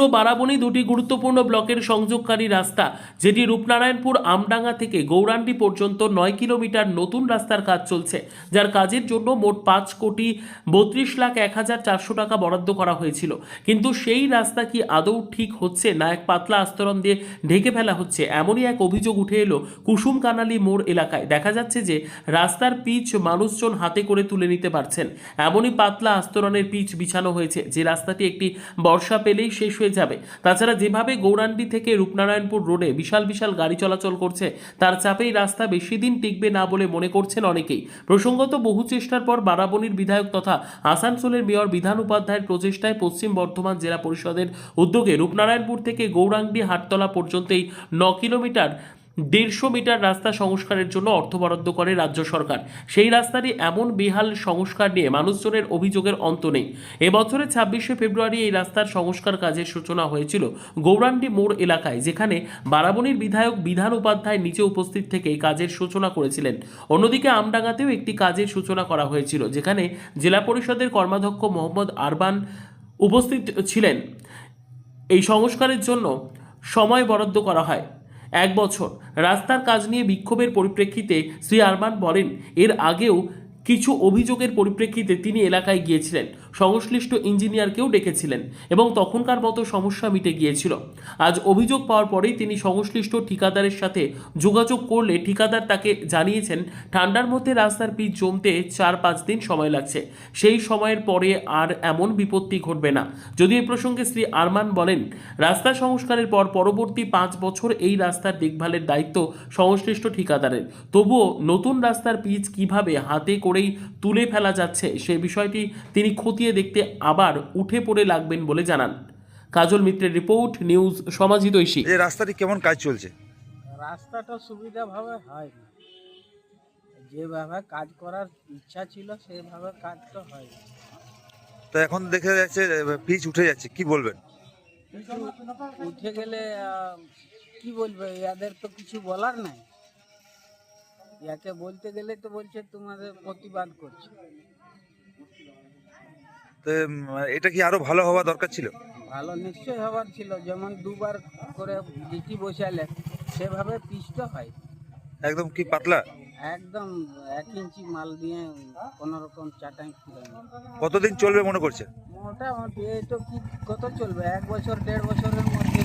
পুরো বারাবণী দুটি গুরুত্বপূর্ণ ব্লকের সংযোগকারী রাস্তা, যেটি রূপনারায়ণপুর আমডাঙ্গা থেকে গৌরাণ্ডি পর্যন্ত নয় কিলোমিটার নতুন রাস্তার কাজ চলছে, যার কাজের জন্য মোট পাঁচ কোটি বত্রিশ লাখ এক হাজার চারশো টাকা বরাদ্দ করা হয়েছিল। কিন্তু সেই রাস্তা কি আদৌ ঠিক হচ্ছে না এক পাতলা আস্তরণ দিয়ে ঢেকে ফেলা হচ্ছে? এমনই এক অভিযোগ উঠে এলো কুসুম কানালি মোড় এলাকায়। দেখা যাচ্ছে যে রাস্তার পিচ মানুষজন হাতে করে তুলে নিতে পারছেন। এমনই পাতলা আস্তরণের পিচ বিছানো হয়েছে। যে রাস্তাটি একটি বর্ষা পেলেই শেষ হয়ে যাবে। তাছাড়া যেভাবে গৌরাণ্ডি থেকে রূপনারায়ণপুর রোডে বিশাল বিশাল গাড়ি চলাচল করছে, তার চাপেই রাস্তা বেশি দিন টিকবে না বলে মনে করছেন অনেকেই। প্রসঙ্গত বহু চেষ্টার পর বারাবণীর বিধায়ক তথা আসানসোলের মেয়র বিধান উপাধ্যায়ের প্রচেষ্টায় পশ্চিম বর্ধমান জেলা পরিষদের উদ্যোগে রূপনারায়ণপুর থেকে গৌরাঙ্গি হাটতলা পর্যন্তই ন কিলোমিটার দেড়শো মিটার রাস্তা সংস্কারের জন্য অর্থ বরাদ্দ করে রাজ্য সরকার। সেই রাস্তাটি এমন বেহাল সংস্কার নিয়ে মানুষজনের অভিযোগের অন্ত নেই। এবছরের ছাব্বিশে ফেব্রুয়ারি এই রাস্তার সংস্কার কাজের সূচনা হয়েছিল গৌরাণ্ডি মোড় এলাকায়, যেখানে বারাবণীর বিধায়ক বিধান উপাধ্যায় নিচে উপস্থিত থেকে কাজের সূচনা করেছিলেন। অন্যদিকে আমডাঙ্গাতেও একটি কাজের সূচনা করা হয়েছিল, যেখানে জেলা পরিষদের কর্মাধ্যক্ষ মোহাম্মদ আরবান উপস্থিত ছিলেন। এই সংস্কারের জন্য সময় বরাদ্দ করা হয়। এক বছর। রাস্তার কাজ নিয়ে বিক্ষোভের পরিপ্রেক্ষিতে শ্রী আরমান বলেন এর আগেও কিছু অভিযোগের পরিপ্রেক্ষিতে তিনি এলাকায় গিয়েছিলেন। সংশ্লিষ্ট ইঞ্জিনিয়ারকেও ডেকেছিলেন এবং তখনকার মতো সমস্যা মিটে গিয়েছিল। আজ অভিযোগ পাওয়ার পরেই তিনি সংশ্লিষ্ট ঠিকাদারের সাথে যোগাযোগ করলে ঠিকাদার তাকে জানিয়েছেন, ঠান্ডার মধ্যে রাস্তার পিচ জমতে চার পাঁচ দিন সময় লাগছে। সেই সময়ের পরে আর এমন বিপত্তি ঘটবে না। যদি এ প্রসঙ্গে শ্রী আরমান বলেন, রাস্তা সংস্কারের পর পরবর্তী পাঁচ বছর এই রাস্তার দেখভালের দায়িত্ব সংশ্লিষ্ট ঠিকাদারের। তবুও নতুন রাস্তার পিচ কীভাবে হাতে করেই তুলে ফেলা যাচ্ছে। সে বিষয়টি তিনি খতিয়ে দেখতে আবার উঠে পড়ে লাগবেন বলে জানান। কাজল মিত্রের রিপোর্ট নিউজ সমাজিতৈষী এই রাস্তাটি কেমন কাজ চলছে? রাস্তাটা সুবিধাভাবে হয় না যেভাবে কাজ করার ইচ্ছা ছিল সেভাবে কাজ তো হয় তো এখন দেখা যাচ্ছে পিচ উঠে যাচ্ছে কি বলবেন? উঠে গেলে কি বলবে এদের তো কিছু বলার নাই। ইয়াকে বলতে গেলে তো বলছে তোমাদের প্রতিবাদ করছে। তো এটা কি আরও ভালো হওয়া দরকার ছিল? ভালো নিশ্চয় হওয়ার ছিল যেমন দুবার করে জিটি বসালে সেভাবে পিষ্ট হয়। একদম কি পাতলা? একদম এক ইঞ্চি মাল দিয়ে কোনো রকম চাটাই কতদিন চলবে মনে করছে? মোটামুটি এই তো কি কত চলবে? এক বছর দেড় বছরের মধ্যে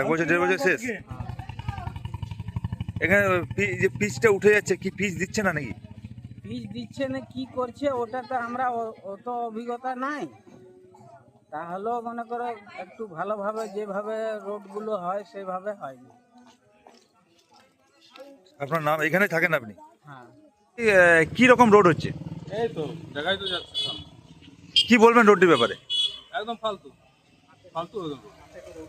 এক বছর দেড় বছর শেষ? এখানে পি- যে পিচটা উঠে যাচ্ছে কি পিচ দিচ্ছে না নাকি? পিচ দিচ্ছে না কি করছে ওটা তো আমরা অত অভিজ্ঞতা নাই। তাহলেও মনে করো একটু ভালোভাবে যেভাবে রোডগুলো হয় সেভাবে হয় না আপনার নাম এখানে থাকেন আপনি? হ্যাঁ। কি রকম রোড হচ্ছে? এই তো দেখাই তো যাচ্ছে কি বলবেন রোডটির ব্যাপারে? একদম ফালতু। ফালতু একদম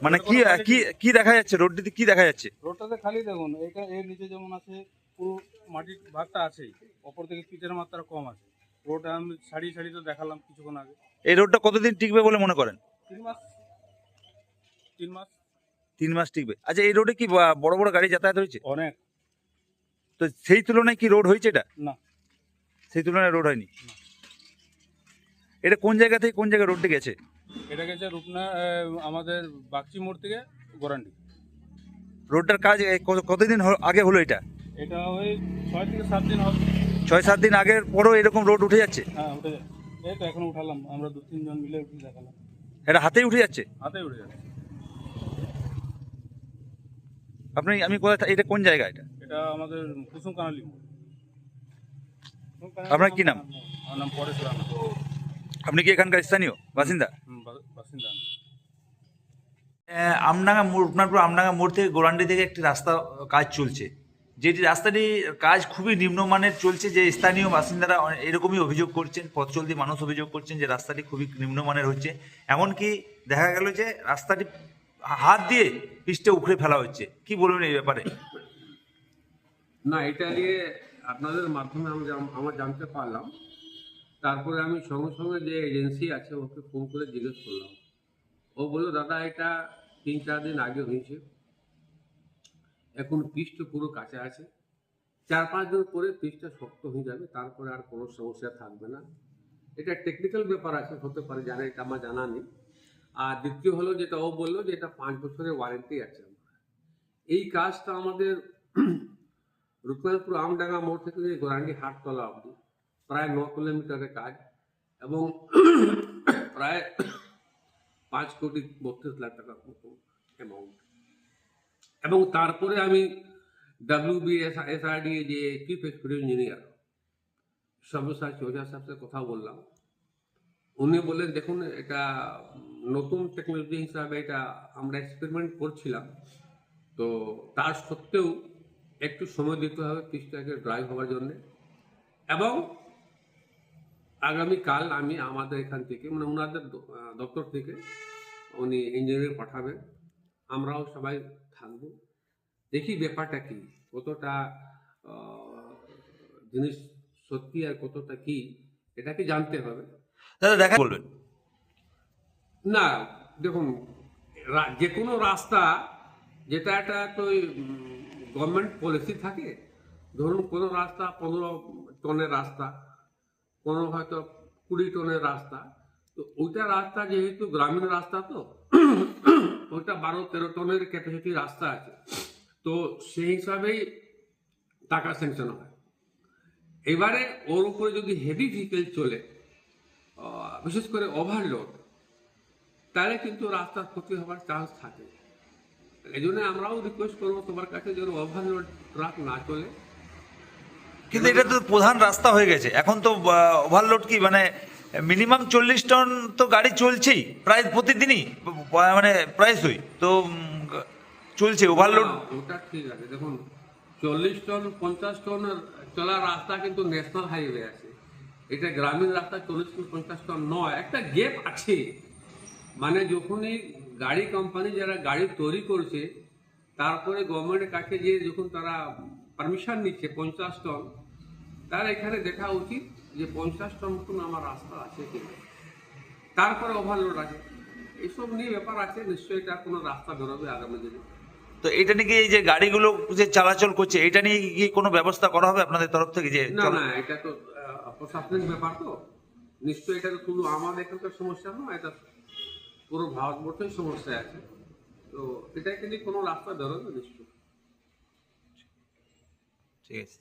মানে কি কি কি দেখা যাচ্ছে? রোডটিতে কি দেখা যাচ্ছে? রোডটাতে খালি দেখুন এটা এর নিচে যেমন আছে পুরো মাটির ভাগটা আছেই ওপর থেকে পিচের মাত্রা কম আছে। রোড আমি সারি সারি তো দেখালাম কিছুক্ষণ আগে। এই রোডটা কতদিন টিকবে বলে মনে করেন? তিন মাস তিন মাস। তিন মাস টিকবে। আচ্ছা এই রোডে কি বড় বড় গাড়ি যাতায়াত হয়েছে? অনেক। তো সেই তুলনায় কি রোড হয়েছে এটা? না। সেই তুলনায় রোড হয়নি? এটা কোন জায়গা থেকে কোন জায়গায় রোডটি গেছে এটা গেছে রূপনা আমাদের বাগচি মোড় থেকে গোরান্ডি। রোডটার কাজ এই কত- কতদিন হলো- আগে হলো এটা? এটা ওই ছয় থেকে সাত দিন হবে। ছয় সাত দিন আগের পরও এরকম রোড উঠে যাচ্ছে? হ্যাঁ উঠে যাচ্ছে। এই তো এখন উঠালাম আমরা দু তিনজন মিলে উঠে দেখালাম। এটা হাতেই উঠে যাচ্ছে? হাতে উঠে যাচ্ছে। আপনি আমি কোথায় থা- এটা কোন জায়গা এটা? এটা আমাদের কুসুম কানালি মোড়। আপনার কি নাম? আমার নাম পরেশ রানা। আপনি কি এখানকার স্থানীয় বাসিন্দা? আমডাঙ্গা মোড়, রূপনাথপুর আমডাঙ্গা মোড় থেকে গোরান্ডি থেকে একটি রাস্তা কাজ চলছে। যেটি রাস্তাটি, কাজ খুবই নিম্নমানের চলছে, যে স্থানীয় বাসিন্দারা এরকমই অভিযোগ করছেন পথ চলতি মানুষ অভিযোগ করছেন যে রাস্তাটি খুবই নিম্নমানের হচ্ছে। এমনকি দেখা গেল যে রাস্তাটি হাত দিয়ে পিচটা উখড়ে ফেলা হচ্ছে। কি বলবেন এই ব্যাপারে? না, এটা নিয়ে আপনাদের মাধ্যমে আমি আমার জানতে পারলাম। তারপরে আমি সঙ্গে সঙ্গে যে এজেন্সি আছে, ওকে ফোন করে জিজ্ঞেস করলাম। ও বলল, দাদা, এটা তিন চার দিন আগে হয়েছে। এখন পিচটা পুরো কাছে আছে। চার পাঁচ দিন পরে পিচটা শক্ত হয়ে যাবে, তারপরে আর কোনো সমস্যা থাকবে না। এটা টেকনিক্যাল ব্যাপার আছে, হতে পারে, জানা, এটা আমার জানা নেই। আর দ্বিতীয় হলো যেটা ও বলল, যে এটা পাঁচ বছরের ওয়ারেন্টি আছে এই কাজটা আমাদের রূপনাথপুর আমডাঙ্গা মোড় থেকে গোরান্ডি হাটতলা অবধি, প্রায় ন কিলোমিটারের কাজ। এবং প্রায় পাঁচ কোটি বত্রিশ লাখ টাকার মতো অ্যামাউন্ট এবং তারপরে আমি ডাব্লিউ বি এস এসআরডি যে chief executive engineer Sabyasachi Chowdhury সাহেবের কথা বললাম। উনি বললেন, দেখুন, এটা নতুন টেকনোলজি হিসাবে এটা আমরা এক্সপেরিমেন্ট করছিলাম। তো তার সত্ত্বেও একটু সময় দিতে হবে পিসটাকে ড্রাইভ হওয়ার জন্য। এবং আগামীকাল আমি আমাদের এখান থেকে মানে ওনাদের দপ্তর থেকে উনি ইঞ্জিনিয়ার পাঠাবেন। আমরাও সবাই থাকব। দেখি ব্যাপারটা কি কতটা জিনিস সত্যি আর কতটা কি এটাকে জানতে হবে। দাদা দেখা বলবেন? না দেখুন রা- যে কোনো রাস্তা যেটা একটা তো গভর্নমেন্ট পলিসি থাকে ধরুন কোনো রাস্তা পনেরো টনের রাস্তা কোনো হয়তো কুড়ি টনের রাস্তা। তো ওইটা রাস্তা যেহেতু গ্রামীণ রাস্তা তো, ওইটা বারো তেরো টনের ক্যাপাসিটি রাস্তা আছে। তো সেই হিসাবেই টাকা স্যাংশন হয়। এবারে ওর উপরে যদি হেভি ভেহিকেল চলে বিশেষ করে ওভারলোড তাহলে কিন্তু রাস্তার ক্ষতি হওয়ার চান্স থাকে। এই জন্য আমরাও রিকোয়েস্ট করব তোমার কাছে যেন ওভারলোড ট্রাক না চলে। কিন্তু এটা তো প্রধান রাস্তা হয়ে গেছে। এখন তো ওভারলোড কি? মানে মিনিমাম চল্লিশ টন তো গাড়ি চলছেই, প্রায় প্রতিদিনই মানে প্রায়শই। তো চলছে ওভারলোড ওটা ঠিক আছে। দেখুন, চল্লিশ টন পঞ্চাশ টন চলা রাস্তা কিন্তু ন্যাশনাল হাইওয়ে আছে। এটা গ্রামীণ রাস্তা চল্লিশ টন পঞ্চাশ টন নয়, একটা গ্যাপ আছে। মানে যখনই গাড়ি কোম্পানি যারা গাড়ি তৈরি করছে, তারপরে গভর্নমেন্টের কাছে যে যখন তারা পারমিশন নিচ্ছে পঞ্চাশ টন তার এখানে দেখা উচিত যে পঞ্চাশ টন মতন আমার রাস্তা আছে কিনা তারপরে ওভারলোড আছে। এইসব নিয়ে ব্যাপার আছে নিশ্চয়ই এটা কোনো রাস্তা বেরোবে আগামী দিনে। তো এটা নিয়ে এই যে গাড়িগুলো যে চলাচল করছে এটা নিয়ে কি কোনো ব্যবস্থা করা হবে আপনাদের তরফ থেকে যে না না এটা তো প্রশাসনিক ব্যাপার তো। নিশ্চয়ই এটা তো শুধু আমাদের এখানকার সমস্যা নয় এটা পুরো ভারতবর্ষের সমস্যা আছে। তো এটাকে নিয়ে কোনো রাস্তা বেরোবে নিশ্চয়ই। ঠিক আছে।